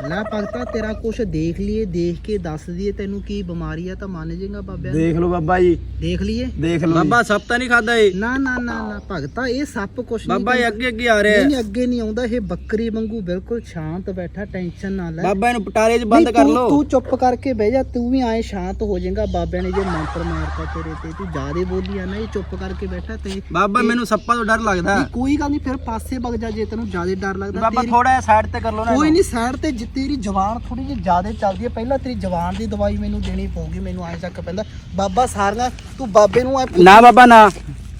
ਲੈ ਭਗਤਾ ਤੇਰਾ ਕੁਛ ਦੇਖ ਲਈਏ ਦੇਖ ਕੇ ਦੱਸ ਦਈਏ ਤੈਨੂੰ ਕੀ ਬਿਮਾਰੀ ਆ ਤਾਂ ਮੰਨ ਜਾਏਗਾ ਬਾਬਿਆਂ ਦੇਖ ਲਓ ਬਾਬਾ ਜੀ। ਦੇਖ ਲਈਏ? ਦੇਖ ਲਓ ਬਾਬਾ ਸੱਪ ਤਾਂ ਨਹੀਂ ਖਾਦਾ ਏ ਨਾ ਨਾ ਨਾ ਨਾ ਭਗਤਾ ਇਹ ਸੱਪ ਕੁਛ ਨਹੀਂ ਬਾਬਾ ਇਹ। ਅੱਗੇ ਅੱਗੇ ਆ ਰਿਹਾ। ਨਹੀਂ ਅੱਗੇ ਨਹੀਂ ਆਉਂਦਾ ਇਹ ਬੱਕਰੀ ਵਾਂਗੂ ਬਿਲਕੁਲ ਸ਼ਾਂਤ ਬੈਠਾ ਟੈਨਸ਼ਨ ਨਾ ਲੈ। ਬਾਬਾ ਇਹਨੂੰ ਪਟਾਰੇ 'ਚ ਬੰਦ ਕਰ ਤੂੰ- ਲਓ। ਤੂੰ ਚੁੱਪ ਕਰਕੇ ਬਹਿ ਜਾ ਤੂੰ ਵੀ ਆਏ ਸ਼ਾਂਤ ਹੋ ਜਾਏਗਾ ਬਾਬਿਆਂ ਨੇ ਜੇ ਮੰਤਰ ਮਾਰਤਾ ਤੇਰੇ ਤੇ ਤੂੰ ਜਿਆਦੇ ਬੋਲੀ ਆ ਨਾ ਇਹ ਚੁੱਪ ਕਰਕੇ ਬੈਠਾ ਤੇ ਬਾਬਾ ਮੈਨੂੰ ਸੱਪਾਂ ਤੋਂ ਡਰ ਲੱਗਦਾ। ਕੋਈ ਗੱਲ ਨਹੀਂ ਫਿਰ ਪਾਸੇ ਵਗ ਜਾ ਜੇ ਤੈਨੂੰ ਜਿਆਦੇ ਡਰ ਲੱਗਦਾ ਬਾਬਾ ਥੋੜਾ ਜਿਹਾ ਸਾਈਡ ਤੇ ਕਰ ਲਓ ਨਾ ਕੋਈ। ਨਹੀਂ ਸਾਈਡ ਤੇ ਤੇਰੀ ਜ਼ਬਾਨ ਥੋੜੀ ਜਿਹੀ ਜ਼ਿਆਦਾ ਚੱਲਦੀ ਹੈ। ਪਹਿਲਾਂ ਤੇਰੀ ਜ਼ਬਾਨ ਦੀ ਦਵਾਈ ਮੈਨੂੰ ਦੇਣੀ ਪਊਗੀ ਮੈਨੂੰ ਐਂ ਚੱਕ ਪੈਂਦਾ ਬਾਬਾ ਸਾਰੀਆਂ ਤੂੰ ਬਾਬੇ ਨੂੰ ਐ ਨਾ ਬਾਬਾ ਨਾ।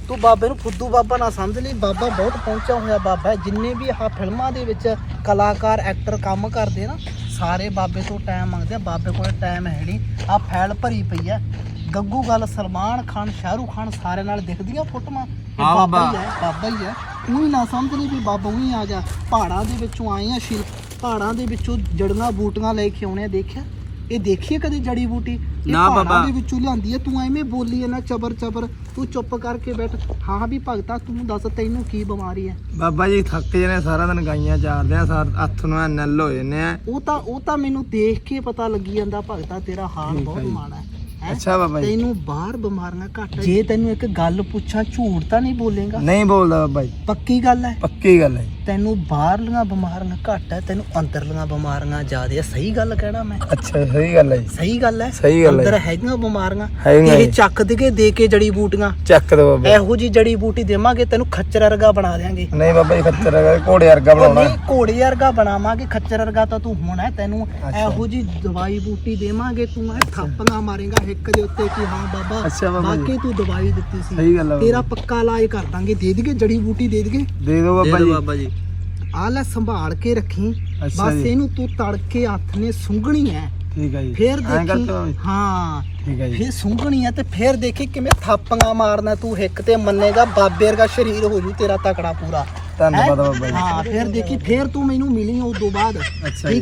ਤੂੰ ਬਾਬੇ ਨੂੰ ਫੁੱਦੂ ਬਾਬਾ ਨਾ ਸਮਝ ਲਈ। ਬਾਬਾ ਬਹੁਤ ਪਹੁੰਚਿਆ ਹੋਇਆ ਬਾਬਾ। ਹੈ ਜਿੰਨੇ ਵੀ ਆਹ ਫਿਲਮਾਂ ਦੇ ਵਿੱਚ ਕਲਾਕਾਰ ਐਕਟਰ ਕੰਮ ਕਰਦੇ ਨਾ ਸਾਰੇ ਬਾਬੇ ਤੋਂ ਟਾਈਮ ਮੰਗਦੇ ਆ। ਬਾਬੇ ਕੋਲ ਟਾਈਮ ਹੈ ਨਹੀਂ। ਆ ਫੈਲ ਭਰੀ ਪਈ ਆ ਗੱਗੂ ਗੱਲ ਸਲਮਾਨ ਖਾਨ ਸ਼ਾਹਰੂਖ ਖਾਨ ਸਾਰੇ ਨਾਲ ਦਿਖਦੀਆਂ ਫੋਟੋਆਂ। ਇਹ ਬਾਬਾ। ਹੀ ਹੈ ਬਾਬਾ ਹੀ ਹੈ। ਤੂੰ ਹੀ ਨਾ ਸਮਝ ਲਈ ਵੀ ਬਾਬਾ ਉਹੀ ਆ ਜਾ ਪਹਾੜਾਂ ਦੇ ਵਿੱਚੋਂ ਆਏ ਆ ਸ਼ਿਲ ਪਹਾੜਾਂ ਦੇ ਵਿੱਚੋਂ ਜੜੀਆਂ ਬੂਟੀਆਂ ਲੈ ਕੇ ਆਉਣੇ ਦੇਖਿਆ? ਇਹ ਦੇਖੀਏ ਕਦੇ ਜੜੀ ਬੂਟੀ? ਨਾ ਬਾਬਾ। ਦੇ ਵਿੱਚੋਂ ਲਿਆਂਦੀ ਹੈ ਤੂੰ ਐਵੇਂ ਬੋਲੀ ਨਾ ਚਬਰ ਚਬਰ। ਤੂੰ ਚੁੱਪ ਕਰਕੇ ਬੈਠ। ਹਾਂ ਵੀ ਭਗਤਾ ਤੂੰ ਦੱਸ ਤੈਨੂੰ ਕੀ ਬਿਮਾਰੀ ਹੈ ਬਾਬਾ ਜੀ ਥੱਕ ਜਨੇ ਸਾਰਾ ਦਿਨ ਗਾਈਆਂ ਚਾਰਦੇ ਆ ਸਾਰ ਹੱਥ ਨੂੰ ਨੱਲ ਹੋ ਜੰਨੇ ਆ। ਉਹ ਤਾਂ ਉਹ ਤਾਂ ਮੈਨੂੰ ਦੇਖ ਕੇ ਪਤਾ ਲੱਗੀ ਜਾਂਦਾ ਭਗਤਾ ਤੇਰਾ ਹਾਲ ਬਹੁਤ। ਮਾੜਾ ਹੈ। ਹੈਂ? ਅੱਛਾ ਬਾਬਾ ਜੀ। ਤੈਨੂੰ ਬਾਹਰ ਬਿਮਾਰੀਆਂ ਘੱਟ। ਜੇ ਤੈਨੂੰ ਇੱਕ ਗੱਲ ਪੁੱਛਾਂ ਝੂਠ ਤਾਂ ਨਹੀਂ ਬੋਲੇਗਾ? ਨਹੀਂ ਬੋਲਦਾ ਬਾਬਾ ਜੀ। ਪੱਕੀ ਗੱਲ ਹੈ? ਪੱਕੀ ਗੱਲ ਹੈ ਜੀ। ਤੈਨੂੰ ਬਾਹਰਲੀਆਂ ਬਿਮਾਰੀਆਂ ਘੱਟ ਹੈ ਤੈਨੂੰ ਅੰਦਰਲੀਆਂ ਬਿਮਾਰੀਆਂ ਜ਼ਿਆਦਾ ਹੈ। ਸਹੀ ਗੱਲ ਕਹਿਣਾ ਮੈਂ। ਅੱਛਾ ਸਹੀ ਗੱਲ ਹੈ ਜੀ। ਸਹੀ ਗੱਲ ਹੈ? ਸਹੀ ਗੱਲ ਹੈ ਅੰਦਰ ਜੀ। ਹੈਗੀਆਂ ਬਿਮਾਰੀਆਂ ਹੈਗੀਆਂ ਇਹ ਜੀ। ਚੱਕ ਦੇ ਦੇ ਕੇ ਜੜੀ ਬੂਟੀਆਂ। ਚੱਕ ਦੋ ਬਾਬਾ ਇਹੋ ਜੀ ਜੜੀ ਬੂਟੀ ਦੇਵਾਂਗੇ ਤੈਨੂੰ ਖੱਚਰ ਵਰਗਾ ਬਣਾ ਦੇਾਂਗੇ ਨਹੀਂ ਬਾਬਾ ਜੀ ਖੱਤਰ ਹੈਗਾ ਘੋੜੇ ਵਰਗਾ ਬਣਾਉਣਾ। ਨਹੀਂ ਘੋੜੇ ਵਰਗਾ ਬਣਾਵਾਂਗੇ ਖੱਚਰ ਵਰਗਾ ਤਾਂ ਤੂੰ ਹੋਣਾ ਹੈ, ਤੈਨੂੰ ਅੱਛਾ। ਇਹੋ ਜੀ ਦਵਾਈ ਬੂਟੀ ਦੇਵਾਂਗੇ ਤੂੰ ਐ ਥਾਪੀਆਂ ਮਾਰੇਗਾ। ਹਿੱਕ ਦੇ ਉੱਤੇ ਕਿ ਹਾਂ ਬਾਬਾ ਅੱਛਾ ਬਾਬਾ ਜੀ। ਬਾਕੀ ਤੂੰ ਦਵਾਈ ਦਿੱਤੀ ਸੀ। ਸਹੀ ਗੱਲ ਹੈ ਤੇਰਾ ਪੱਕਾ ਇਲਾਜ ਕਰ ਦਾਂਗੇ। ਦੇ ਦੇਗੇ ਜੜੀ ਬੂਟੀ ਦੇ ਦੇਗੇ ਦੇ ਦੋ ਦੇ ਬਾਬਾ ਦਿਓ ਜੀ। ਬਾਬਾ ਜੀ। ਆ ਲੈ ਸੰਭਾਲ ਕੇ ਰੱਖੀ। ਅੱਛਾ ਬਸ ਜੀ। ਇਹਨੂੰ ਤੂੰ ਤੜਕੇ ਹੱਥ ਨੇ ਸੁੰਘਣੀ ਹੈ ਠੀਕ ਹੈ ਜੀ। ਫੇਰ ਐਂ ਦੇਖੀ। ਜੀ। ਹਾਂ। ਠੀਕ ਹੈ ਜੀ। ਫੇਰ ਸੁੰਘਣੀ ਹੈ ਤੇ ਫੇਰ ਦੇਖੀ ਕਿਵੇਂ ਥਾਪੀਆਂ ਮਾਰਨਾ ਤੂੰ। ਹਿੱਕ ਤੇ ਮੰਨੇਗਾ ਬਾਬੇ ਵਰਗਾ ਸਰੀਰ ਹੋ ਜੂ ਤੇਰਾ ਤਕੜਾ ਪੂਰਾ। ਧੰਨਵਾਦ ਹੈਂ? ਬਾਬਾ ਜੀ। ਹਾਂ ਫੇਰ ਦੇਖੀ। ਫੇਰ ਤੂੰ ਮੈਨੂੰ ਮਿਲੀ ਉਸ ਤੋਂ ਬਾਅਦ। ਅੱਛਾ ਠੀਕ ਹੈ